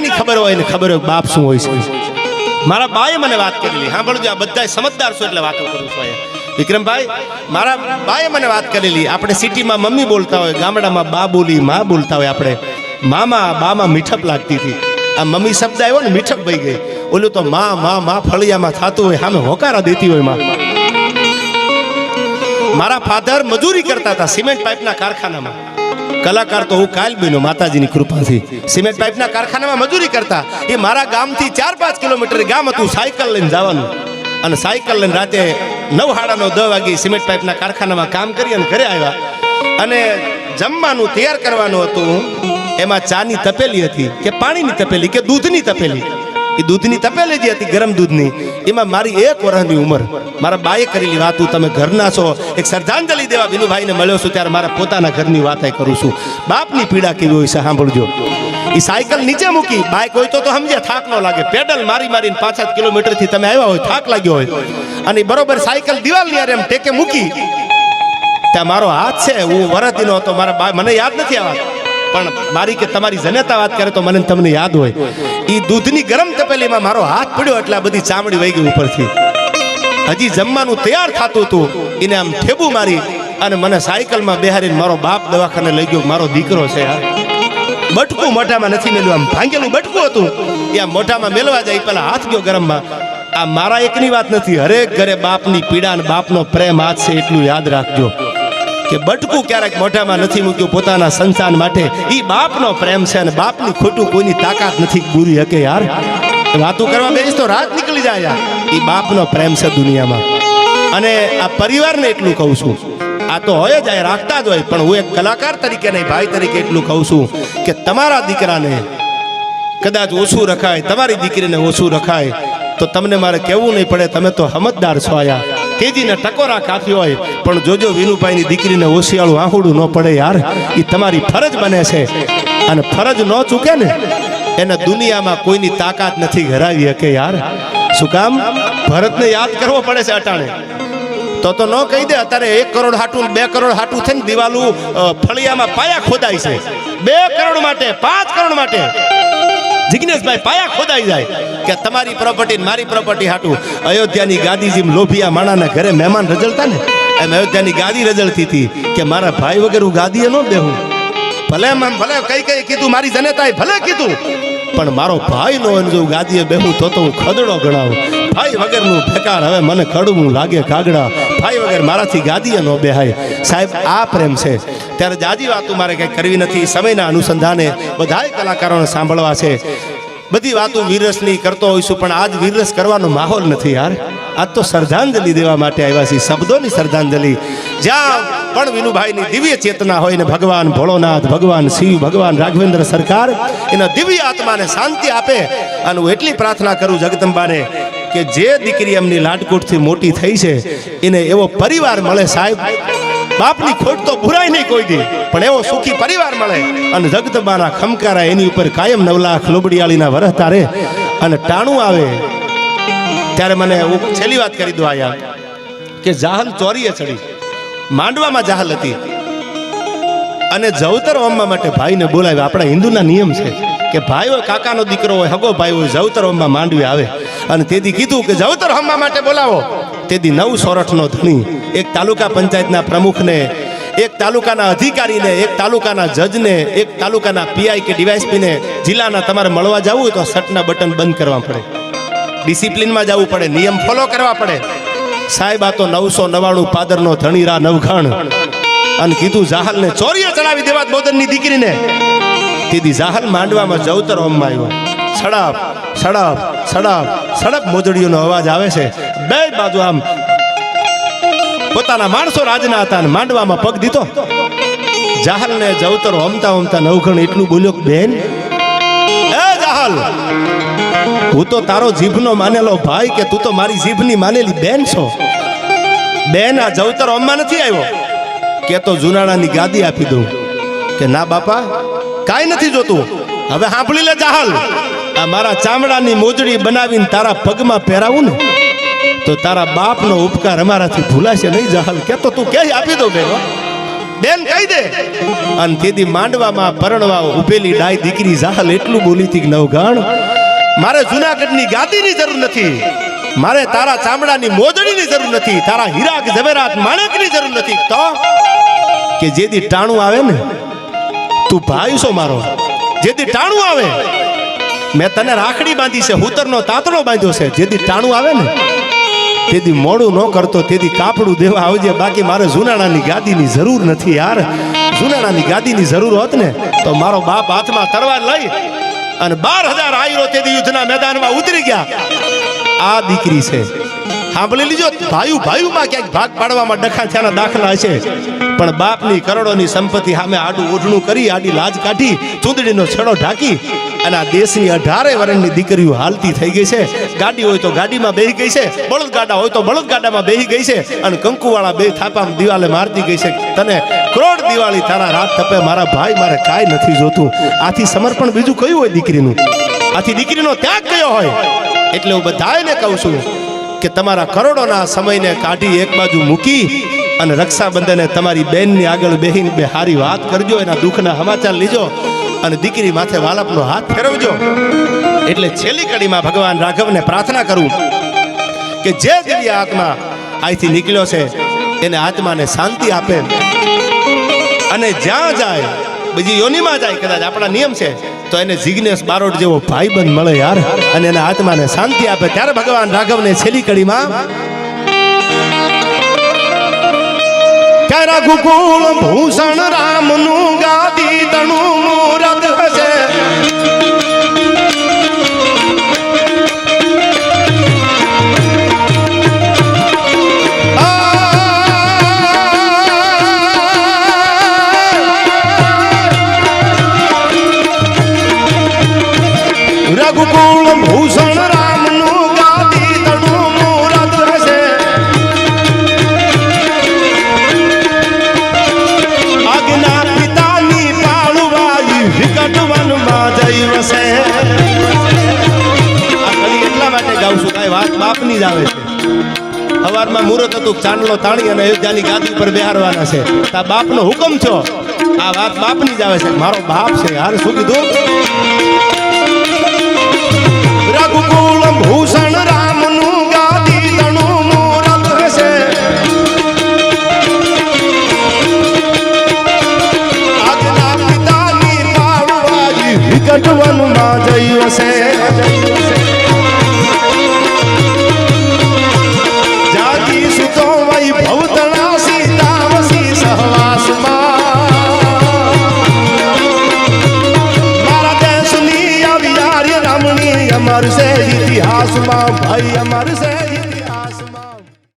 પીડાની ખબર હોય ને ખબર હોય બાપ શું હોય છે. મારા બાએ મને વાત કરેલી. સાંભળજો, આ બધા સમજદાર છો એટલે વાતો કરું છું વિક્રમભાઈ, મારા બાએ મને વાત કરેલી. આપણે સિટીમાં મમ્મી બોલતા હોય, ગામડામાં બા બોલી, મા બોલતા હોય આપણે. મામા, બામાં મીઠપ લાગતી હતી. આ મમ્મી શબ્દ આવ્યો ને, મીઠપ ભાઈ ગઈ. ઓલું તો મા મા મા ફળિયામાં થતું હોય, સામે હોકારા દેતી હોયમાં. મારા ફાધર મજૂરી કરતા હતા, સિમેન્ટ પાઇપના કારખાનામાં. કલાકાર તો હું કાલ બન્યો માતાજીની કૃપાથી. સિમેન્ટ પાઇપના કારખાનામાં મજૂરી કરતા. એ મારા ગામથી ચાર પાંચ કિલોમીટર ગામ હતું, સાયકલ લઈને જવાનું. અને સાયકલ લઈને રાતે નવ હાડાનો દસ વાગે સિમેન્ટ પાઇપના કારખાનામાં કામ કરી અને ઘરે આવ્યા. અને જમવાનું તૈયાર કરવાનું હતું. એમાં ચાની તપેલી હતી કે પાણીની તપેલી કે દૂધની તપેલી. એ દૂધની તપેલી જે હતી ગરમ દૂધની, એમાં મારી એક વર્ષની ઉંમર. મારા બાએ કરેલી વાતું તમે ઘરના છો. એક શ્રદ્ધાંજલિ દેવા વિનુભાઈને મળ્યો છું ત્યારે મારા પોતાના ઘરની વાત કરું છું. બાપની પીડા કેવી હોય છે, સાંભળજો. એ સાયકલ નીચે મૂકી બાઇક હોય તો તો સમજે, થાક ન લાગે. પેડલ મારી મારીને પાંચ સાત કિલોમીટરથી તમે આવ્યા હોય, થાક લાગ્યો હોય. અને બરોબર સાયકલ દિવાલની યાર એમ ટેકે મૂકી. ત્યાં મારો હાથ છે, હું વરદીનો હતો, મારા મને યાદ નથી આ પણ મારી કે તમારી જનેતા વાત કરે તો મને તમને યાદ હોય. એ દૂધની ગરમ તપેલીમાં મારો હાથ પડ્યો એટલે આ બધી ચામડી વહી ગઈ ઉપરથી. હજી જમવાનું તૈયાર થતું હતું, એને આમ ઠેબુ મારી અને મને સાયકલમાં બેહારીને મારો બાપ દવાખાને લઈ ગયો. મારો દીકરો છે યાર બટકું મોઢામાં નથી મેલ્યું. આમ ભાંગેલું બટકું હતું. એ આમ મોઢામાં મેલવા જાય, પેલા હાથ ગયો ગરમમાં. આ મારા એકની વાત નથી. હરેક ઘરે બાપની પીડા અને બાપનો પ્રેમ હાથ છે, એટલું યાદ રાખજો. કે બટકું ક્યારેક મોઢામાં નથી મૂક્યું પોતાના સંતાન માટે. એ બાપનો પ્રેમ છે અને બાપની ખોટું કોઈની તાકાત નથી પૂરી શકે યાર. વાતું કરવા બેસ તો રાત નીકળી જાય યાર. એ બાપનો પ્રેમ છે દુનિયામાં. અને આ પરિવારને એટલું કહું છું. આ તો હોય જ, આ રાખતા જ હોય, પણ હું એક કલાકાર તરીકે નહીં, ભાઈ તરીકે એટલું કહું છું કે તમારા દીકરાને કદાચ ઓછું રખાય, તમારી દીકરીને ઓછું રખાય તો તમને મારે કહેવું નહીં પડે, તમે તો સમજદાર છો આયા. તેજીને ટકોરા કાપી હોય. પણ જોજો, વિનુભાઈની દીકરીને ઓશિયાળું આહુડું ન પડે યાર. એ તમારી ફરજ બને છે. અને ફરજ ન ચૂકે ને, એને દુનિયામાં કોઈની તાકાત નથી ઘરાવી શકે યાર. શું કામ? ભરતને યાદ કરવો પડે છે અટાણે. તો તો ન કહી દે, અત્યારે એક કરોડ હાટું બે કરોડ હાટું થઈને દિવાલું ફળિયામાં પાયા ખોદાય છે. બે કરોડ માટે, પાંચ કરોડ માટે. જિગ્નેશભાઈ પાયા ખોદાઈ જાય કે તમારી પ્રોપર્ટી મારી પ્રોપર્ટી હાટું અયોધ્યાની ગાદી જેમ લોભિયા માણાના ઘરે મહેમાન રજળતા ને? એમ અયોધ્યાની ગાદી રજળતી હતી કે મારા ભાઈ વગર હું ગાદીએ ન બેહું. ભલે ભલે કઈ કઈ કીધું, મારી જનેતાએ ભલે કીધું, પણ મારો ભાઈ નો જો ગાદીએ બેહું તો તો હું ખદડો ગણાવું. ભાઈ વગરનું ફેકાર હવે મને ખડવું લાગે કાગડા. ભાઈ વગર મારાથી ગાદીએ નો બેહાય. સાહેબ, આ પ્રેમ છે. ત્યારે જાજી વાતો મારે કંઈ કરવી નથી. સમયના અનુસંધાને બધાય કલાકારોને સાંભળવા છે. બધી વાતો વીરસની કરતો હોઈશું, પણ આજ વીરસ કરવાનો માહોલ નથી યાર. આજ તો શ્રદ્ધાંજલિ દેવા માટે આવ્યા છીએ. શબ્દોની શ્રદ્ધાંજલિ. જ્યાં પણ વિનુભાઈની દિવ્ય ચેતના હોય ને ભગવાન ભોળોનાથ, ભગવાન શિવ, ભગવાન રાઘવેન્દ્ર સરકાર એના દિવ્ય આત્માને શાંતિ આપે. અને હું એટલી પ્રાર્થના કરું જગદંબાને કે જે દીકરી એમની લાટકૂટથી મોટી થઈ છે, એને એવો પરિવાર મળે સાહેબ. બાપની ખોટ તો ભૂરાય નહીં કોઈ દી, પણ એવો સુખી પરિવાર મળે. અને જગદંબાના ખમકારા એની ઉપર કાયમ નવ લાખ લોબડિયાળીના વરસ રહે. અને ટાણું આવે. ત્યારે મને હું છેલ્લી વાત કરી દઉં આયા કે જાહલ ચોરીએ ચડી. માંડવામાં જહાલ હતી. અને જવતર હોમવા માટે ભાઈને બોલાવ્યા. આપણા હિન્દુના નિયમ છે કે ભાઈ હોય કાકાનો દીકરો હોય, હગો ભાઈ હોય, જવતર હોમમાં માંડવી આવે. અને તેથી કીધું કે જવતર હોમવા માટે બોલાવો. તેથી નવ સોરઠનો ધણી, એક તાલુકા પંચાયતના પ્રમુખને, એક તાલુકાના અધિકારીને, એક તાલુકાના જજને, એક તાલુકાના પીઆઈ કે ડીવાયસપીને જિલ્લાના તમારે મળવા જવું હોય તો શર્ટના બટન બંધ કરવા પડે. ડિસિપ્લિનમાં જવું પડે, નિયમ ફોલો કરવા પડે. સાહેબ, આ તો નવસો નવાણું પાદરનો ધણીરા નવઘણ. અને કીધું, જાહલને ચોરીએ ચડાવી દેવા બોદનની દીકરીને. કીધી, જાહલ માંડવામાં જવતર હોમમાં આવ્યો. સડપ સડપ સડપ સડપ, મોજડીઓનો અવાજ આવે છે. બે બાજુ આમ પોતાના માણસો રાજના હતા અને માંડવામાં પગ દીધો. જાહલને જવતર હોમતા હોમતા નવઘણ એટલું બોલ્યો બેન, એ જાહલ હું તો તારો જીભનો માનેલો ભાઈ કે તું તો મારી જીભની માનેલી બેન છો? બેન, આ જવતર અમમાં નથી આવ્યો? કે તો જુનાણાની ગાદી આપી દઉં. કે ના બાપા, કાંઈ નથી જોતું. હવે સાંભળી લે જાહલ આ મારા ચામડાની મોજડી બનાવીને તારા પગમાં પહેરાવું ને, તો તારા બાપનો ઉપકાર અમારાથી ભૂલાશે નહીં, જાહલ. કે તો તું કે આપી દો બેન બેન, કહી દે. અને તેથી માંડવામાં પરણવા ઉભેલી ડાય દીકરી જાહલ એટલું બોલી હતી કે નવગાણ મારે જુનાગઢની ગાદીની જરૂર નથી. મારે તારા ચામડાની મોજડીની જરૂર નથી. તારા હીરા કે ઝવેરાત માણેકની જરૂર નથી. તો કે જેદી ટાણું આવે ને, તું ભાઈ છો મારો. જેદી ટાણું આવે, મેં તને રાખડી બાંધી છે, હુતરનો તાતણો બાંધ્યો છે. જેદી ટાણું આવે ને, તેથી મોડું ન કરતો, તેથી કાપડું દેવા આવજે. બાકી મારે જુનાણાની ગાદીની જરૂર નથી યાર. જુનાણાની ગાદીની જરૂર હોત ને, તો મારો બાપ હાથમાં તરવાર લઈ અને બાર હજાર આયરો તેથી યુદ્ધના મેદાનમાં ઉતરી ગયા. આ દીકરી છે. સાંભળી લીજો. ભાઈ ભાઈમાં ક્યાંક ભાગ પાડવામાં ડખા થયાના દાખલા છે. પણ બાપની કરોડોની સંપત્તિ સામે આડું ઓઢણું કરી, આડી લાજ કાઢી, ચૂંદડીનો છેડો ઢાંકી અને આ દેશની અઢારે વર્ષની દીકરીઓ હાલતી થઈ ગઈ છે. ગાડી હોય તો ગાડીમાં બેહી ગઈ છે. બળદ ગાડા હોય તો બળદ ગાડામાં બેહી ગઈ છે. અને કંકુવાળા બે થાપામાં દિવાલે મારતી ગઈ છે. તને કરોડ દિવાળી તારા રાત તપે, મારા ભાઈ મારે કાંઈ નથી જોતું. આથી સમર્પણ બીજું કયું હોય દીકરીનું? આથી દીકરીનો ત્યાગ કયો હોય? એટલે હું બધાને કહું છું કે તમારા કરોડોના સમયને કાઢી એક બાજુ મૂકી અને રક્ષાબંધને તમારી બેનની આગળ બેહીને બે હારી વાત કરજો, એના દુઃખના સમાચાર લીજો અને દીકરી માથે વાલપનો હાથ ફેરવજો. એટલે છેલ્લી કડીમાં ભગવાન રાઘવને પ્રાર્થના કરું કે જે દિવ્ય આત્મા અહીંથી નીકળ્યો છે, એને આત્માને શાંતિ આપે. અને જ્યાં જાય, બીજી યોનિમાં જાય, કદાચ આપણા નિયમ છે તો એને જિગ્નેશ બારોટ જેવો ભાઈબંધ મળે યાર. અને એના આત્માને શાંતિ આપે. ત્યારે ભગવાન રાઘવને છેલ્લી કડીમાં ક્યારે ગોકુળ ભૂષણ રામનું ગાદી તણું મુરત હશે સવારમાં મુહૂર્ત હતું, ચાંદલો તાણી અને અયોધ્યાની ગાદી પર બેહારવાના છે. તા બાપનો હુકમ છો? આ વાત બાપની જ આવે છે. મારો બાપ છે. હાર શું કીધું? રઘુકુલમ ભૂષણ દેશની